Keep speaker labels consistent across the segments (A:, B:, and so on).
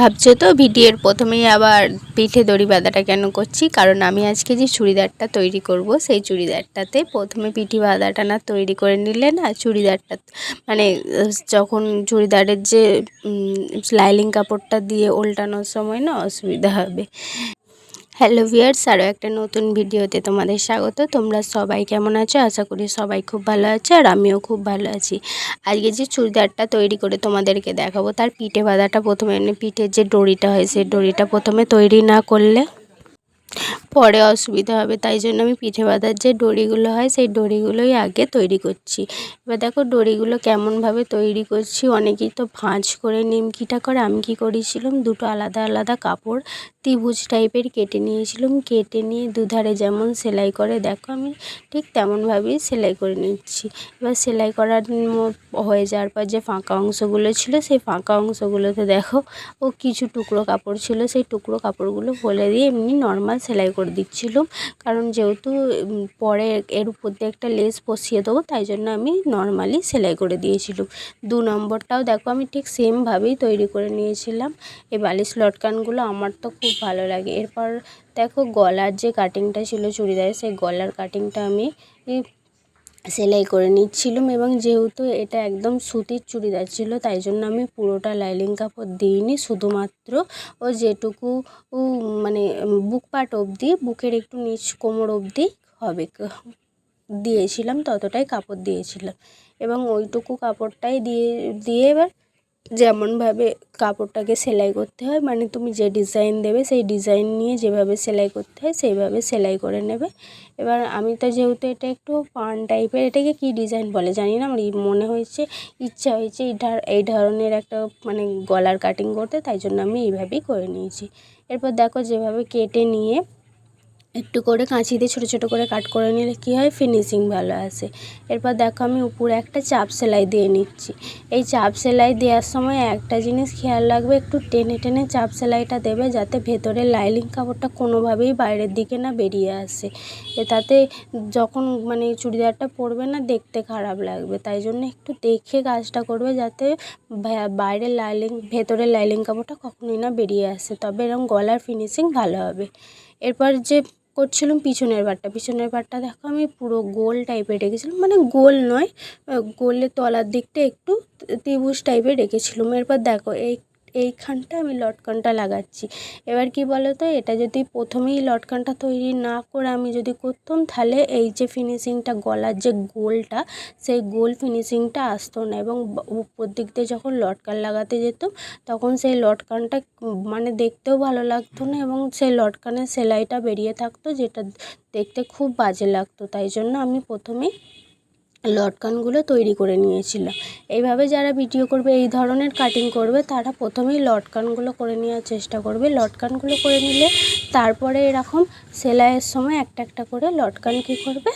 A: ভাবছ তো? ভিডিওর প্রথমেই আবার পিঠে দড়ি বাঁধাটা কেন করছি? কারণ আমি আজকে যে চুড়িদারটা তৈরি করব, সেই চুড়িদারটাতে প্রথমে পিঠি বাঁধাটা না তৈরি করে নিলে না চুড়িদারটা মানে যখন চুড়িদারের যে লাইলিং কাপড়টা দিয়ে ওল্টানোর সময় না অসুবিধা হবে। হ্যালো ভিয়ার্স আরও একটা নতুন ভিডিওতে তোমাদের স্বাগত। তোমরা সবাই কেমন আছো? আশা করি সবাই খুব ভালো আছে আর আমিও খুব ভালো আছি। আজকে যে চুড়িদারটা তৈরি করে তোমাদেরকে দেখাবো, তার পিঠে বাঁধাটা প্রথমে এমনি পিঠের যে ডরিটা হয়, সেই ডরিটা প্রথমে তৈরি না করলে পরে অসুবিধা হবে, তাই জন্য আমি পিঠে বাঁধার যে ডরিগুলো হয়, সেই ডরিগুলোই আগে তৈরি করছি। এবার দেখো ডরিগুলো কেমনভাবে তৈরি করছি, অনেকেই তো ভাঁজ করে নিমকিটা করে, আমি কী করেছিলাম, দুটো আলাদা আলাদা কাপড় ত্রিভুজ টাইপের কেটে নিয়েছিলাম, কেটে নিয়ে দুধারে যেমন সেলাই করে, দেখো আমি ঠিক তেমনভাবেই সেলাই করে নিচ্ছি। এবার সেলাই করার হয়ে যাওয়ার পর যে ফাঁকা অংশগুলো ছিল, সেই ফাঁকা অংশগুলোতে দেখো ও কিছু টুকরো কাপড় ছিল, সেই টুকরো কাপড়গুলো ফেলে দিয়ে এমনি নর্মাল সেলাই করে দিচ্ছিলাম। কারণ যেহেতু পরে এর উপর দিয়ে একটা লেস বসিয়ে দেবো, তাই জন্য আমি নর্মালি সেলাই করে দিয়েছিলাম। দু নম্বরটাও দেখো, আমি ঠিক সেমভাবেই তৈরি করে নিয়েছিলাম। এই বালিশ লটকানগুলো আমার তো খুব ভালো লাগে। এরপর দেখো গলার যে কাটিংটা ছিল চুড়িদারের, সেই গলার কাটিংটা আমি সেলাই করে নিচ্ছিলাম এবং যেহেতু এটা একদম সুতির চুড়িদার ছিল, তাই জন্য আমি পুরোটা লাইলিং কাপড় দিইনি। শুধুমাত্র ও যেটুকু মানে বুক পাট অবধি, বুকের একটু নিচ কোমর অবধি হবে দিয়েছিলাম, ততটাই কাপড় দিয়েছিলাম। এবং ওইটুকু কাপড়টাই দিয়ে দিয়ে এবার যেমনভাবে কাপড়টাকে সেলাই করতে হয় মানে তুমি যে ডিজাইন দেবে সেই ডিজাইন নিয়ে যেভাবে সেলাই করতে হয় সেইভাবে সেলাই করে নেবে। এবার আমি তো যেহেতু এটা একটু পান টাইপের এটাকে কী ডিজাইন বলে জানি না, আমার মনে হয়েছে, ইচ্ছা হয়েছে এই ধরনের একটা মানে গলার কাটিং করতে, তাই জন্য আমি এইভাবেই করে নিয়েছি। এরপর দেখো যেভাবে কেটে নিয়ে একটু করে কাঁচি দিয়ে ছোটো ছোটো করে কাট করে নিলে কী হয়? ফিনিশিং ভালো আসে। এরপর দেখো আমি উপরে একটা চাপ সেলাই দিয়ে নিচ্ছি। এই চাপ সেলাই দেওয়ার সময় একটা জিনিস খেয়াল রাখবে, একটু টেনে টেনে চাপ সেলাইটা দেবে যাতে ভেতরে লাইলিং কাপড়টা কোনোভাবেই বাইরের দিকে না বেরিয়ে আসে। এ তাতে যখন মানে চুড়িদারটা পরবে না, দেখতে খারাপ লাগবে। তাই জন্য একটু দেখে কাজটা করবে যাতে বা- বাইরের লাইলিং ভেতরের লাইলিং কাপড়টা কখনোই না বেরিয়ে আসে। তবে এরকম গলার ফিনিশিং ভালো হবে। এরপর যে করছিলাম পিছনের বারটা পিছনের বারটা দেখো আমি পুরো গোল টাইপের রেখেছিলাম। মানে গোল নয় গোলের তলার দিকটা একটু ত্রিভুজ টাইপের রেখেছিলাম। এরপর দেখো এই এইখানটা আমি লটকনটা লাগাচ্ছি। এবার কি বলো তো এটা যদি প্রথমেই লটকনটা তৈরি না করে আমি যদি করতাম, তাহলে এই যে ফিনিশিংটা গলার যে গোলটা, সেই গোল ফিনিশিংটা আসতো না এবং উপর দিক দিয়ে যখন লটকান লাগাতে যেতাম, তখন সেই লটকানটা মানে দেখতেও ভালো লাগতো না এবং সেই লটকানের সেলাইটা বেরিয়ে থাকতো, যেটা দেখতে খুব বাজে লাগতো। তাই জন্য আমি প্রথমেই লটকানগুলো তৈরি করে নিয়েছিল। এইভাবে যারা ভিডিও করবে, এই ধরনের কাটিং করবে, তারা প্রথমেই লটকানগুলো করে নেওয়ার চেষ্টা করবে। লটকানগুলো করে নিলে তারপরে এরকম সেলাইয়ের সময় একটা একটা করে লটকান কী করবে?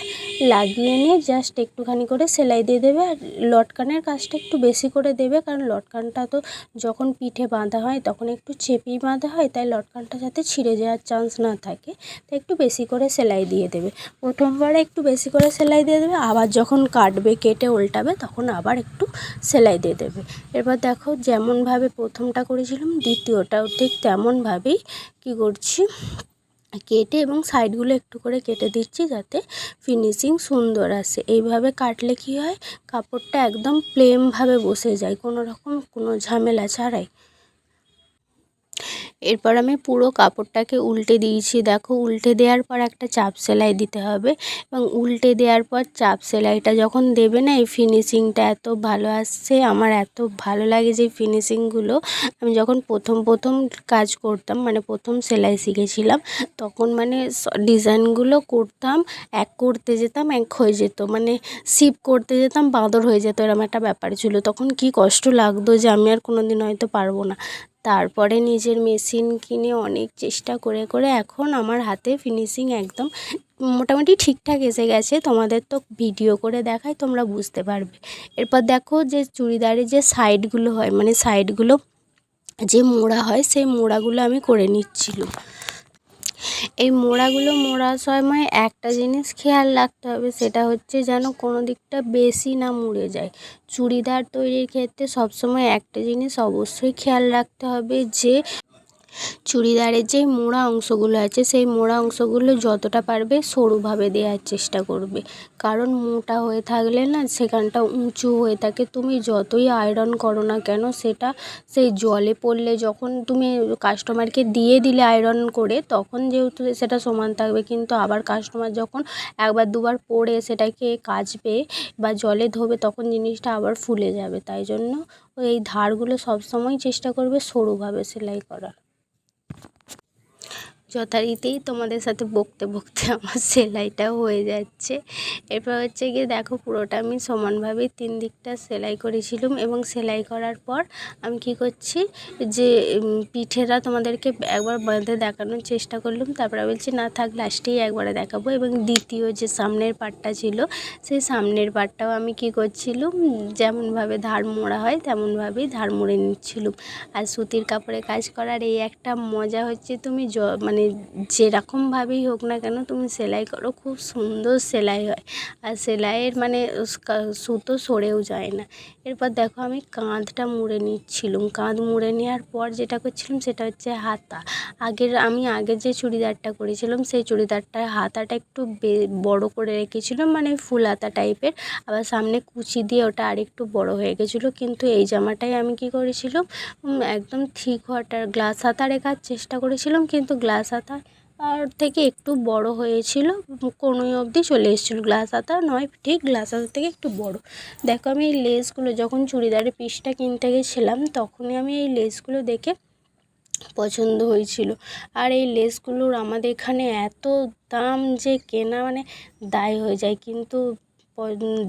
A: লাগিয়ে নিয়ে জাস্ট একটুখানি করে সেলাই দিয়ে দেবে আর লটকানের কাজটা একটু বেশি করে দেবে কারণ লটকানটা তো যখন পিঠে বাঁধা হয় তখন একটু চেপেই বাঁধা হয়, তাই লটকানটা যাতে ছিঁড়ে যাওয়ার চান্স না থাকে, তাই একটু বেশি করে সেলাই দিয়ে দেবে। প্রথমবারে একটু বেশি করে সেলাই দিয়ে দেবে, আবার যখন কাটবে, কেটে উল্টাবে, তখন আবার একটু সেলাই দিয়ে দেবে। এবার দেখো যেমনভাবে প্রথমটা করেছিলাম, দ্বিতীয়টাও ঠিক তেমনভাবেই কী করছি কেটে এবং সাইডগুলো একটু করে কেটে দিচ্ছি যাতে ফিনিশিং সুন্দর আসে। এইভাবে কাটলে কি হয়? কাপড়টা একদম প্লেনভাবে বসে যায়। কোনো রকম কোনো ঝামেলা ছাড়াই। এরপর আমি পুরো কাপড়টাকে উল্টে দিয়েছি। দেখো, উল্টে দেওয়ার পর একটা চাপ সেলাই দিতে হবে এবং উল্টে দেওয়ার পর চাপ সেলাইটা যখন দেবে না, এই ফিনিশিংটা এত ভালো আসছে, আমার এত ভালো লাগে যে ফিনিশিংগুলো আমি যখন প্রথম প্রথম কাজ করতাম মানে প্রথম সেলাই শিখেছিলাম, তখন মানে ডিজাইনগুলো করতাম, এক করতে যেতাম, এক হয়ে যেত। মানে সিপ করতে যেতাম, বাঁদর হয়ে যেত এরকম একটা ব্যাপার ছিল। তখন কি কষ্ট লাগতো যে আমি আর কোনো দিন হয়তো পারব না। তারপরে নিজের মেশিন কিনে অনেক চেষ্টা করে করে এখন আমার হাতে ফিনিশিং একদম মোটামুটি ঠিকঠাক এসে গেছে। তোমাদের তো ভিডিও করে দেখায় তোমরা বুঝতে পারবে। এরপর দেখো যে চুড়িদারের যে সাইডগুলো হয় মানে সাইডগুলো যে মোড়া হয়, সেই মোড়াগুলো আমি করে নিচ্ছিলাম। এই মোড়াগুলো মোড়ার সময় একটা জিনিস খেয়াল রাখতে হবে, সেটা হচ্ছে যেন কোনো দিকটা বেশি না মুড়ে যায়। চুড়িদার তৈরির ক্ষেত্রে সবসময় একটা জিনিস অবশ্যই খেয়াল রাখতে হবে যে চুড়িদারের যে মোড়া অংশগুলো আছে, সেই মোড়া অংশগুলো যতটা পারবে সরুভাবে দেওয়ার চেষ্টা করবে। কারণ মোটা হয়ে থাকলে না সেখানটা উঁচু হয়ে থাকে। তুমি যতই আয়রন করো না কেন, সেটা সেই জলে পড়লে যখন তুমি কাস্টমারকে দিয়ে দিলে আয়রন করে, তখন যেহেতু সেটা সমান থাকবে। কিন্তু আবার কাস্টমার যখন একবার দুবার পরে সেটাকে কাচবে বা জলে ধোবে, তখন জিনিসটা আবার ফুলে যাবে। তাই জন্য এই ধারগুলো সবসময় চেষ্টা করবে সরুভাবে সেলাই করার। যথারীতিই তোমাদের সাথে বকতে বকতে আমার সেলাইটাও হয়ে যাচ্ছে। এরপর হচ্ছে গিয়ে দেখো পুরোটা আমি সমানভাবেই তিন দিকটা সেলাই করেছিলাম এবং সেলাই করার পর আমি কি করছি যে পিঠেরা তোমাদেরকে একবার বেঁধে দেখানোর চেষ্টা করলাম। তারপরে বলছি, না থাক লাস্টেই একবারে দেখাবো। এবং দ্বিতীয় যে সামনের পাটটা ছিল, সেই সামনের পাটটাও আমি কি করছিলাম, যেমনভাবে ধার মোড়া হয় তেমনভাবেই ধার মুড়ে নিচ্ছিলাম। আর সুতির কাপড়ে কাজ করার এই একটা মজা হচ্ছে, তুমি য মানে যেরকমভাবেই হোক না কেন তুমি সেলাই করো, খুব সুন্দর সেলাই হয়। আর সেলাইয়ের মানে সুতো সরেও যায় না। এরপর দেখো আমি কাঁধটা মুড়ে নিচ্ছিলাম। কাঁধ মুড়ে নেওয়ার পর যেটা করছিলাম সেটা হচ্ছে হাতা। আগের, আমি আগের যে চুড়িদারটা করেছিলাম, সেই চুড়িদারটার হাতাটা একটু বড় করে রেখেছিলাম মানে ফুল হাতা টাইপের। আবার সামনে কুচি দিয়ে ওটা আরেকটু বড় হয়ে গেছিল। কিন্তু এই জামাটাই আমি কি করেছিলাম? একদম থ্রি কোয়ার্টার গ্লাস হাতা রেখার চেষ্টা করেছিলাম, কিন্তু গ্লাস হাতা আর থেকে একটু বড় হয়েছিল, কোনোই অবধি চলে এসেছিল গ্লাস আতা নয় ঠিক গ্লাস হাতা থেকে একটু বড়। দেখো আমি এই লেসগুলো যখন চুড়িদারের পিসটা কিনতে গেছিলাম, তখনই আমি এই লেসগুলো দেখে পছন্দ হয়েছিল। আর এই লেসগুলোর আমাদের এখানে এত দাম যে কেনা মানে দায় হয়ে যায়। কিন্তু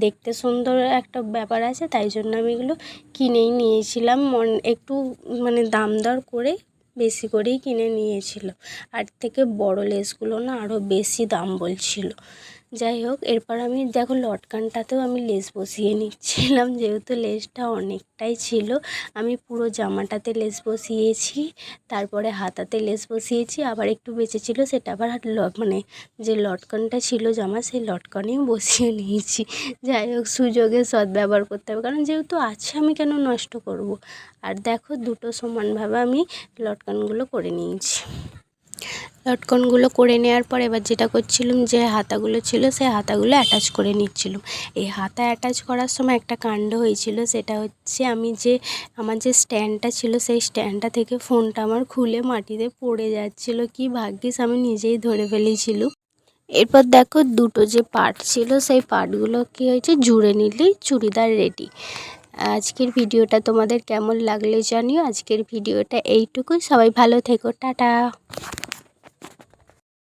A: দেখতে সুন্দর একটা ব্যাপার আছে, তাই জন্য আমি এগুলো কিনেই নিয়েছিলাম। মন, একটু মানে দাম দর করে বেশি করেই কিনে নিয়েছিল। আর থেকে বড় লেসগুলো না আরও বেশি দাম বলছিল। যাই হোক, এরপর আমি দেখো লটকানটাতেও আমি লেস বসিয়ে নিচ্ছিলাম, যেহেতু লেসটা অনেকটাই ছিল। আমি পুরো জামাটাতে লেস বসিয়েছি, তারপরে হাতাতে লেস বসিয়েছি, আবার একটু বেঁচে ছিল, সেটা আবার মানে যে লটকনটা ছিল জামা, সেই লটকনেও বসিয়ে নিয়েছি। যাই হোক, সুযোগে সদ্ব্যবহার করতে হবে, কারণ যেহেতু আছে, আমি কেন নষ্ট করব? আর দেখো, দুটো সমানভাবে আমি লটকনগুলো করে নিয়েছি। লটকনগুলো করে নেওয়ার পর এবার যেটা করছিলাম যে হাতাগুলো ছিল সেই হাতাগুলো অ্যাটাচ করে নিচ্ছিলাম। এই হাতা অ্যাটাচ করার সময় একটা কাণ্ড হয়েছিল, সেটা হচ্ছে আমি যে আমার যে স্ট্যান্ডটা ছিল, সেই স্ট্যান্ডটা থেকে ফোনটা আমার খুলে মাটিতে পড়ে যাচ্ছিল। কি ভাগ্যিস আমি নিজেই ধরে ফেলেছিল এরপর দেখো দুটো যে পার্ট ছিল, সেই পার্টগুলো কী হয়েছে জুড়ে নিলেই চুড়িদার রেডি আজকের ভিডিওটা তোমাদের কেমন লাগলে জানিও। আজকের ভিডিওটা এইটুকুই। সবাই ভালো থেকো। টাটা।